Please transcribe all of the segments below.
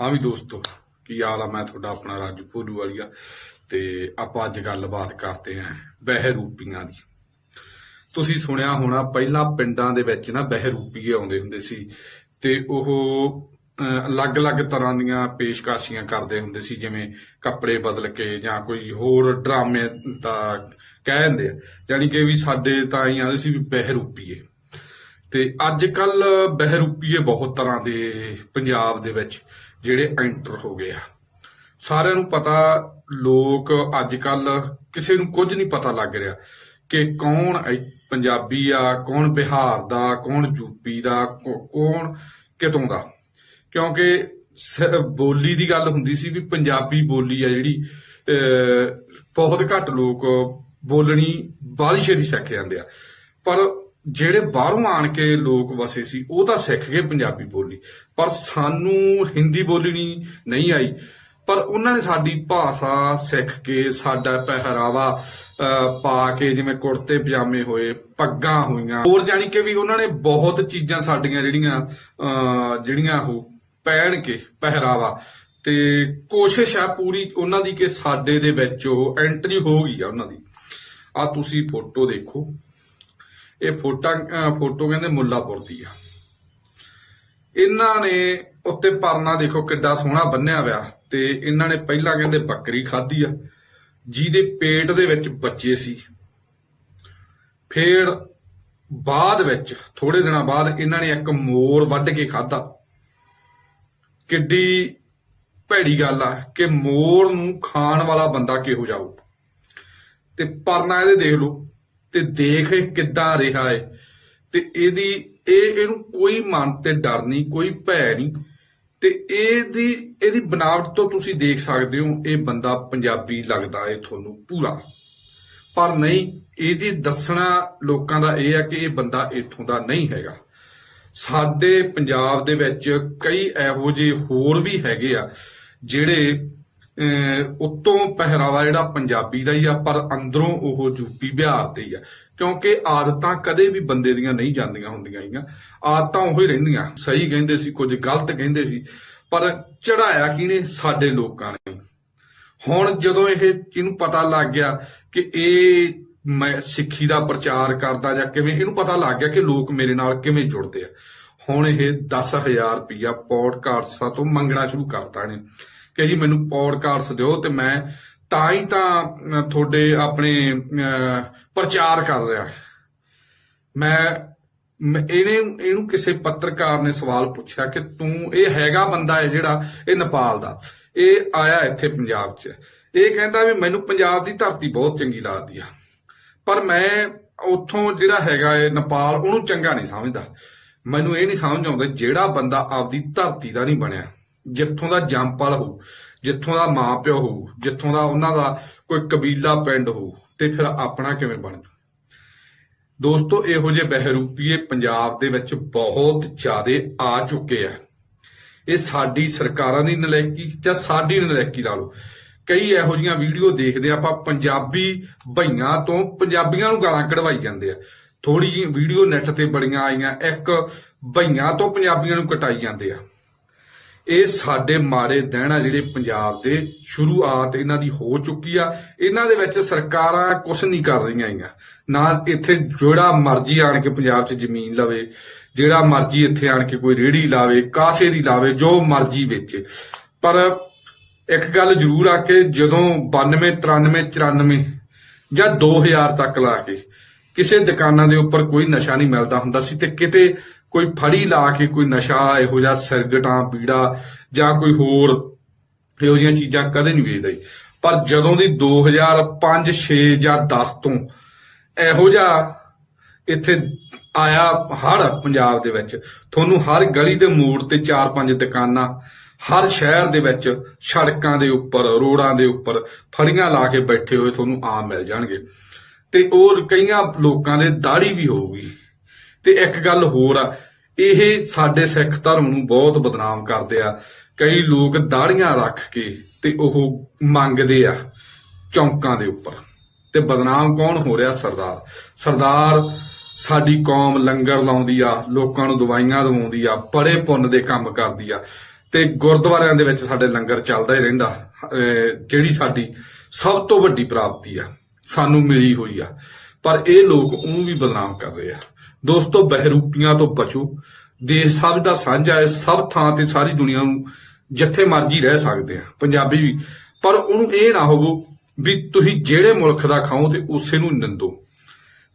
ਹਾਂ ਵੀ ਦੋਸਤੋ, ਕੀ ਹਾਲ ਆ? ਮੈਂ ਤੁਹਾਡਾ ਆਪਣਾ ਰਾਜੂ ਭੋਲੂ ਵਾਲੀਆ ਤੇ ਆਪਾਂ ਅੱਜ ਗੱਲਬਾਤ ਕਰਦੇ ਆਂ ਬਹਿਰੂਪੀਆਂ ਦੀ। ਤੁਸੀਂ ਸੁਣਿਆ ਹੋਣਾ, ਪਹਿਲਾਂ ਪਿੰਡਾਂ ਦੇ ਵਿੱਚ ਨਾ ਬਹਿਰੂਪੀਏ ਆਉਂਦੇ ਹੁੰਦੇ ਸੀ ਤੇ ਉਹ ਅਲੱਗ-ਅਲੱਗ ਤਰ੍ਹਾਂ ਦੀਆਂ ਪੇਸ਼ਕਾਸ਼ੀਆਂ ਕਰਦੇ ਹੁੰਦੇ ਸੀ, ਜਿਵੇਂ ਕੱਪੜੇ ਬਦਲ ਕੇ ਜਾਂ ਕੋਈ ਹੋਰ ਡਰਾਮੇ ਦਾ ਕਹਿ ਦਿੰਦੇ ਆ। ਯਾਨੀ ਕਿ ਵੀ ਸਾਡੇ ਤਾਂ ਹੀ ਆਉਂਦੇ ਸੀ ਵੀ ਬਹਿਰੂਪੀਏ। ਤੇ ਅੱਜ ਕੱਲ ਬਹਿਰੂਪੀਏ ਬਹੁਤ ਤਰ੍ਹਾਂ ਦੇ ਪੰਜਾਬ ਦੇ ਵਿੱਚ ਜਿਹੜੇ ਐਂਟਰ ਹੋ ਗਏ ਆ। ਸਾਰਿਆਂ ਨੂੰ ਪਤਾ ਲੋਕ ਅੱਜ ਕੱਲ ਕਿਸੇ ਨੂੰ ਕੁਝ ਨਹੀਂ ਪਤਾ ਲੱਗ ਰਿਹਾ ਕਿ ਕੌਣ ਪੰਜਾਬੀ ਆ ਕੌਣ ਬਿਹਾਰ ਦਾ ਕੌਣ ਯੂਪੀ ਦਾ ਕੌਣ ਕਿਤੋਂ ਦਾ। ਕਿਉਂਕਿ ਸ- ਬੋਲੀ ਦੀ ਗੱਲ ਹੁੰਦੀ ਸੀ ਵੀ ਪੰਜਾਬੀ ਬੋਲੀ ਆ ਜਿਹੜੀ ਅਹ, ਬਹੁਤ ਘੱਟ ਲੋਕ ਬੋਲਣੀ ਬਾਲੀ ਛੇਤੀ ਸਿੱਖ ਜਾਂਦੇ ਆ। ਪਰ ਜਿਹੜੇ ਬਾਹਰੋਂ ਆਣ ਕੇ ਲੋਕ ਵਸੇ ਸੀ ਉਹ ਤਾਂ ਸਿੱਖ ਗਏ ਪੰਜਾਬੀ ਬੋਲੀ। ਪਰ ਸਾਨੂੰ ਹਿੰਦੀ ਬੋਲਣੀ ਨਹੀਂ ਆਈ। ਪਰ ਉਹਨਾਂ ਨੇ ਸਾਡੀ ਭਾਸ਼ਾ ਸਿੱਖ ਕੇ ਸਾਡਾ ਪਹਿਰਾਵਾ ਪਾ ਕੇ ਜਿਵੇਂ ਕੁੜਤੇ ਪਜਾਮੇ ਹੋਏ ਪੱਗਾਂ ਹੋਈਆਂ। ਹੋਰ ਜਾਣੀ ਕਿ ਵੀ ਉਹਨਾਂ ਨੇ ਬਹੁਤ ਚੀਜ਼ਾਂ ਸਾਡੀਆਂ ਜਿਹੜੀਆਂ ਅਹ, ਜਿਹੜੀਆਂ ਉਹ ਪਹਿਨ ਕੇ ਪਹਿਰਾਵਾ। ਤੇ ਕੋਸ਼ਿਸ਼ ਆ ਪੂਰੀ ਉਹਨਾਂ ਦੀ ਕਿ ਸਾਡੇ ਦੇ ਵਿੱਚ ਉਹ ਐਂਟਰੀ ਹੋ ਗਈ ਆ ਉਹਨਾਂ ਦੀ। ਆ ਤੁਸੀਂ ਫੋਟੋ ਦੇਖੋ। ਇਹ ਫੋਟਾ ਫੋਟੋ ਕਹਿੰਦੇ ਮੁੱਲਾਪੁਰ ਦੀ ਆ। ਇਹਨਾਂ ਨੇ ਉੱਤੇ ਪਰਨਾ ਦੇਖੋ ਕਿੱਡਾ ਸੋਹਣਾ ਬੰਨਿਆ ਹੋਇਆ ਤੇ ਇਹਨਾਂ ਨੇ ਪਹਿਲਾਂ ਕਹਿੰਦੇ ਬੱਕਰੀ ਖਾਧੀ ਆ, ਜਿਹਦੇ ਪੇਟ ਦੇ ਵਿੱਚ ਬੱਚੇ ਸੀ। ਫੇਰ ਬਾਅਦ ਵਿੱਚ ਥੋੜੇ ਦਿਨਾਂ ਬਾਅਦ ਇਹਨਾਂ ਨੇ ਇੱਕ ਮੋਰ ਵੱਢ ਕੇ ਖਾਧਾ। ਕਿੱਡੀ ਭੈੜੀ ਗੱਲ ਆ ਕਿ ਮੋਰ ਨੂੰ ਖਾਣ ਵਾਲਾ ਬੰਦਾ ਕਿਹੋ ਜਾਊ ਤੇ ਪਰਨਾ ਇਹਦੇ ਦੇਖ ਲਓ। ਤੇ ਦੇਖ ਇਹ ਕਿੱਦਾਂ ਰਿਹਾ ਏ। ਤੇ ਇਹਦੀ, ਇਹ ਇਹਨੂੰ ਕੋਈ ਮਨ ਤੇ ਡਰ ਨਹੀਂ, ਕੋਈ ਭੈ ਨਹੀਂ। ਤੇ ਇਹਦੀ ਇਹਦੀ ਬਣਾਵਟ ਤੋਂ ਤੁਸੀਂ ਦੇਖ ਸਕਦੇ ਹੋ, ਇਹ ਬੰਦਾ ਪੰਜਾਬੀ ਲੱਗਦਾ ਏ ਤੁਹਾਨੂੰ ਪੂਰਾ। ਪਰ ਨਹੀਂ, ਇਹਦੀ ਦੱਸਣਾ ਲੋਕਾਂ ਦਾ ਇਹ ਹੈ ਕਿ ਇਹ ਬੰਦਾ ਇੱਥੋਂ ਦਾ ਨਹੀਂ ਹੈਗਾ। ਸਾਡੇ ਪੰਜਾਬ ਦੇ ਵਿੱਚ ਕਈ ਇਹੋ ਜਿਹੇ ਹੋਰ ਵੀ ਹੈਗੇ ਆ, ਜਿਹੜੇ ਉੱਤੋਂ ਪਹਿਰਾਵਾ ਜਿਹੜਾ ਪੰਜਾਬੀ ਦਾ ਹੀ ਆ, ਪਰ ਅੰਦਰੋਂ ਉਹ ਯੂਪੀ ਬਿਹਾਰ ਤੇ ਹੀ ਆ। ਕਿਉਂਕਿ ਆਦਤਾਂ ਕਦੇ ਵੀ ਬੰਦੇ ਦੀਆਂ ਨਹੀਂ ਜਾਂਦੀਆਂ ਹੁੰਦੀਆਂ ਹੈਗੀਆਂ। ਆਦਤਾਂ ਉਹੀ ਰਹਿੰਦੀਆਂ। ਸਹੀ ਕਹਿੰਦੇ ਸੀ, ਕੁਝ ਗਲਤ ਕਹਿੰਦੇ ਸੀ, ਪਰ ਚੜਾਇਆ ਕਿਹਨੇ? ਸਾਡੇ ਲੋਕਾਂ ਨੇ। ਹੁਣ ਜਦੋਂ ਇਹ ਇਹਨੂੰ ਪਤਾ ਲੱਗ ਗਿਆ ਕਿ ਇਹ ਮੈਂ ਸਿੱਖੀ ਦਾ ਪ੍ਰਚਾਰ ਕਰਦਾ ਜਾਂ ਕਿਵੇਂ, ਇਹਨੂੰ ਪਤਾ ਲੱਗ ਗਿਆ ਕਿ ਲੋਕ ਮੇਰੇ ਨਾਲ ਕਿਵੇਂ ਜੁੜਦੇ ਆ। ਹੁਣ ਇਹ 10000 ਰੁਪਇਆ ਪੌਡਕਾਸਟਾਂ ਤੋਂ ਮੰਗਣਾ ਸ਼ੁਰੂ ਕਰਤਾ ਨੇ ਕਿ ਜੀ ਮੈਨੂੰ ਪੌਡਕਾਸਟ ਦਿਓ ਤੇ ਮੈਂ ਤਾਂ ਹੀ ਤਾਂ ਤੁਹਾਡੇ ਆਪਣੇ ਪ੍ਰਚਾਰ ਕਰ ਰਿਹਾ। ਮੈਂ, ਮੈਂ- ਇਹਨੇ, ਇਹਨੂੰ ਕਿਸੇ ਪੱਤਰਕਾਰ ਨੇ ਸਵਾਲ ਪੁੱਛਿਆ ਕਿ ਤੂੰ, ਇਹ ਹੈਗਾ ਬੰਦਾ ਹੈ ਜਿਹੜਾ ਇਹ ਨੇਪਾਲ ਦਾ। ਇਹ ਆਇਆ ਇੱਥੇ ਪੰਜਾਬ 'ਚ। ਇਹ ਕਹਿੰਦਾ ਵੀ ਮੈਨੂੰ ਪੰਜਾਬ ਦੀ ਧਰਤੀ ਬਹੁਤ ਚੰਗੀ ਲੱਗਦੀ ਆ। ਪਰ ਮੈਂ ਉੱਥੋਂ ਜਿਹੜਾ ਹੈਗਾ ਇਹ ਨੇਪਾਲ, ਉਹਨੂੰ ਚੰਗਾ ਨਹੀਂ ਸਮਝਦਾ। ਮੈਨੂੰ ਇਹ ਨਹੀਂ ਸਮਝ ਆਉਂਦਾ ਜਿਹੜਾ ਬੰਦਾ ਆਪਦੀ ਧਰਤੀ ਦਾ ਨਹੀਂ ਬਣਿਆ। ਜਿੱਥੋਂ ਦਾ ਜੰਮਪਲ ਹੋ ਜਿੱਥੋਂ ਦਾ ਮਾਂ ਪਿਓ ਹੋ ਜਿੱਥੋਂ ਦਾ ਉਹਨਾਂ ਦਾ ਕੋਈ ਕਬੀਲਾ ਪਿੰਡ ਹੋ ਤੇ ਫਿਰ ਆਪਣਾ ਕਿਵੇਂ ਬਣ ਜੂ ਦੋਸਤੋ ਇਹੋ ਜਿਹੇ ਬਹਿਰੂਪੀਏ ਪੰਜਾਬ ਦੇ ਵਿੱਚ ਬਹੁਤ ਜ਼ਿਆਦੇ ਆ ਚੁੱਕੇ ਆ। ਇਹ ਸਾਡੀ ਸਰਕਾਰਾਂ ਦੀ ਨਲਾਇਕੀ ਜਾਂ ਸਾਡੀ ਨਲਾਇਕੀ ਲਾ ਲਓ। ਕਈ ਇਹੋ ਜੀਆਂ ਵੀਡੀਓ ਦੇਖਦੇ ਆ, ਆਪਾਂ ਪੰਜਾਬੀ ਭਈਆਂ ਤੋਂ ਪੰਜਾਬੀਆਂ ਨੂੰ ਗਾਲਾਂ ਕਢਵਾਈ ਜਾਂਦੇ ਆ। ਥੋੜੀ ਜਿਹੀ ਵੀਡੀਓ ਨੈਟ ਤੇ ਬੜੀਆਂ ਆਈਆਂ ਇੱਕ ਭਈਆਂ ਤੋਂ ਪੰਜਾਬੀਆਂ ਨੂੰ ਕਟਾਈ ਜਾਂਦੇ ਆ। ਇਹ ਸਾਡੇ ਮਾੜੇ ਦਿਨ ਜਿਹੜੇ ਪੰਜਾਬ ਦੇ ਸ਼ੁਰੂਆਤ ਇਹਨਾਂ ਦੀ ਹੋ ਚੁੱਕੀ ਆ। ਇਹਨਾਂ ਦੇ ਵਿੱਚ ਸਰਕਾਰਾਂ ਕੁਝ ਨਹੀਂ ਕਰ ਰਹੀਆਂ ਹੈਗੀਆਂ। ਨਾ ਇੱਥੇ ਜਿਹੜਾ ਮਰਜ਼ੀ ਆਣ ਕੇ ਪੰਜਾਬ 'ਚ ਜ਼ਮੀਨ ਲਵੇ, ਜਿਹੜਾ ਮਰਜ਼ੀ ਇੱਥੇ ਆਣ ਕੇ ਕੋਈ ਰੇੜੀ ਲਾਵੇ, ਕਾਸੇ ਦੀ ਲਾਵੇ, ਜੋ ਮਰਜ਼ੀ ਵੇਚੇ। ਪਰ ਇੱਕ ਗੱਲ ਜ਼ਰੂਰ ਆ ਕਿ ਜਦੋਂ 92 93 94 ਜਾਂ 2000 ਤੱਕ ਲਾ ਕੇ ਕਿਸੇ ਦੁਕਾਨਾਂ ਦੇ ਉੱਪਰ ਕੋਈ ਨਸ਼ਾ ਨਹੀਂ ਮਿਲਦਾ ਹੁੰਦਾ ਸੀ ਤੇ ਕਿਤੇ ਕੋਈ ਫੜੀ ਲਾ ਕੇ ਕੋਈ ਨਸ਼ਾ, ਇਹੋ ਜਿਹਾ ਸਿਰਗਟਾਂ, ਪੀੜਾ ਜਾਂ ਕੋਈ ਹੋਰ ਇਹੋ ਜਿਹੀਆਂ ਚੀਜ਼ਾਂ ਕਦੇ ਨਹੀਂ ਵੇਚਦਾ ਸੀ। ਪਰ ਜਦੋਂ ਦੀ 2005 6 ਜਾਂ 10 ਤੋਂ ਇਹੋ ਜਿਹਾ ਇੱਥੇ ਆਇਆ ਹਰ ਪੰਜਾਬ ਦੇ ਵਿੱਚ, ਤੁਹਾਨੂੰ ਹਰ ਗਲੀ ਦੇ ਮੋੜ ਤੇ ਚਾਰ ਪੰਜ ਦੁਕਾਨਾਂ, ਹਰ ਸ਼ਹਿਰ ਦੇ ਵਿੱਚ ਸੜਕਾਂ ਦੇ ਉੱਪਰ, ਰੋਡਾਂ ਦੇ ਉੱਪਰ ਫੜੀਆਂ ਲਾ ਕੇ ਬੈਠੇ ਹੋਏ ਤੁਹਾਨੂੰ ਆਮ ਮਿਲ ਜਾਣਗੇ ਤੇ ਉਹ ਕਈਆਂ ਲੋਕਾਂ ਦੇ ਦਾੜੀ ਵੀ ਹੋਊਗੀ ਤੇ ਇੱਕ ਗੱਲ ਹੋਰ ਆ, ਇਹ ਸਾਡੇ ਸਿੱਖ ਧਰਮ ਨੂੰ ਬਹੁਤ ਬਦਨਾਮ ਕਰਦੇ ਆ। ਕਈ ਲੋਕ ਦਾੜੀਆਂ ਰੱਖ ਕੇ ਤੇ ਉਹ ਮੰਗਦੇ ਆ ਚੌਂਕਾਂ ਦੇ ਉੱਪਰ। ਤੇ ਬਦਨਾਮ ਕੌਣ ਹੋ ਰਿਹਾ? ਸਰਦਾਰ। ਸਰਦਾਰ ਸਾਡੀ ਕੌਮ ਲੰਗਰ ਲਾਉਂਦੀ ਆ, ਲੋਕਾਂ ਨੂੰ ਦਵਾਈਆਂ ਦਵਾਉਂਦੀ ਆ, ਬੜੇ ਪੁੰਨ ਦੇ ਕੰਮ ਕਰਦੀ ਆ। ਤੇ ਗੁਰਦੁਆਰਿਆਂ ਦੇ ਵਿੱਚ ਸਾਡੇ ਲੰਗਰ ਚੱਲਦਾ ਹੀ ਰਹਿੰਦਾ। ਅਹ ਜਿਹੜੀ ਸਾਡੀ ਸਭ ਤੋਂ ਵੱਡੀ ਪ੍ਰਾਪਤੀ ਆ, ਸਾਨੂੰ ਮਿਲੀ ਹੋਈ ਆ। ਪਰ ਇਹ ਲੋਕ ਉਹਨੂੰ ਵੀ ਬਦਨਾਮ ਕਰ ਰਹੇ ਆ। ਦੋਸਤੋ, ਬਹਿਰੂਪੀਆਂ ਤੋਂ ਬਚੋ। ਦੇਸ਼ ਸਭ ਦਾ ਸਾਂਝਾ ਹੈ ਸਭ ਥਾਂ ਤੇ ਸਾਰੀ ਦੁਨੀਆ ਨੂੰ ਜਿੱਥੇ ਮਰਜ਼ੀ ਰਹਿ ਸਕਦੇ ਆ, ਪੰਜਾਬੀ ਵੀ। ਪਰ ਉਹਨੂੰ ਇਹ ਨਾ ਹੋਵੋ ਵੀ ਤੁਸੀਂ ਜਿਹੜੇ ਮੁਲਕ ਦਾ ਖਾਓ ਤੇ ਉਸੇ ਨੂੰ ਨਿੰਦੋ।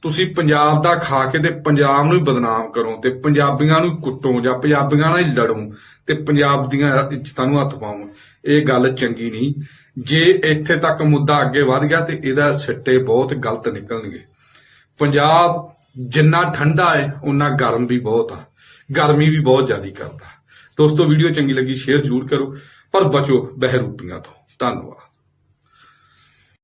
ਤੁਸੀਂ ਪੰਜਾਬ ਦਾ ਖਾ ਕੇ ਤੇ ਪੰਜਾਬ ਨੂੰ ਹੀ ਬਦਨਾਮ ਕਰੋ ਤੇ ਪੰਜਾਬੀਆਂ ਨੂੰ ਕੁੱਟੋ ਜਾਂ ਪੰਜਾਬੀਆਂ ਨਾਲ ਹੀ ਲੜੋ ਤੇ ਪੰਜਾਬ ਦੀਆਂ ਇੱਜ਼ਤਾਂ ਨੂੰ ਹੱਥ ਪਾਓ। ਇਹ ਗੱਲ ਚੰਗੀ ਨਹੀਂ। ਜੇ ਇੱਥੇ ਤੱਕ ਮੁੱਦਾ ਅੱਗੇ ਵਧ ਗਿਆ ਤੇ ਇਹਦਾ ਸਿੱਟੇ ਬਹੁਤ ਗਲਤ ਨਿਕਲਣਗੇ। ਪੰਜਾਬ ਜਿੰਨਾ ਠੰਡਾ ਹੈ ਉਨਾ ਗਰਮ ਵੀ ਬਹੁਤ ਆ। ਗਰਮੀ ਵੀ ਬਹੁਤ ਜ਼ਿਆਦਾ ਕਰਦਾ। ਦੋਸਤੋ ਵੀਡੀਓ ਚੰਗੀ ਲੱਗੀ ਸ਼ੇਅਰ ਜ਼ਰੂਰ ਕਰੋ। ਪਰ ਬਚੋ ਬਹਿਰੂਪੀਆਂ ਤੋਂ। ਧੰਨਵਾਦ।